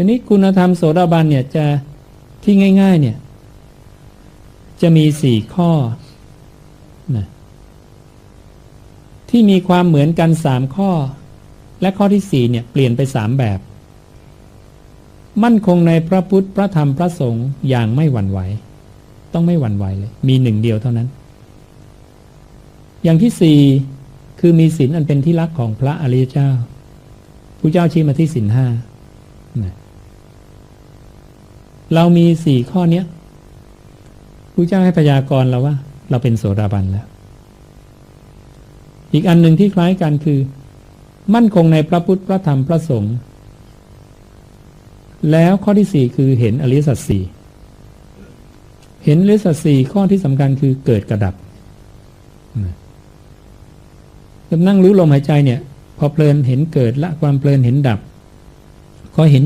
ทีนี้คุณธรรมโสดาบันเนี่ยจะที่ง่าย ๆ เนี่ย จะมีสี่ข้อนะที่มีความเหมือนกันสามข้อ และข้อที่สี่เนี่ยเปลี่ยนไปสามแบบ มั่นคงในพระพุทธพระธรรมพระสงฆ์อย่างไม่หวั่นไหว ต้องไม่หวั่นไหวเลย มีหนึ่งเดียวเท่านั้น อย่างที่สี่คือมีศีลอันเป็นที่รักของพระอริยเจ้าพระเจ้าชี้มาที่ศีลห้านะ เรามีสี่ข้อเนี้ยพระเจ้าให้พยากรณ์เราว่า เราเป็นโสดาบันแล้ว อีกอันหนึ่งที่คล้ายกันคือ มั่นคงในพระพุทธพระธรรมพระสงฆ์แล้วข้อที่สี่คือเห็นอริสัจสี่เห็นอริสัจสี่ข้อที่สำคัญคือเกิดกระดับนะนั่งรู้ลมหายใจเนี่ย พอเพลินเห็นเกิดละความเพลินเห็นดับ ก็เห็น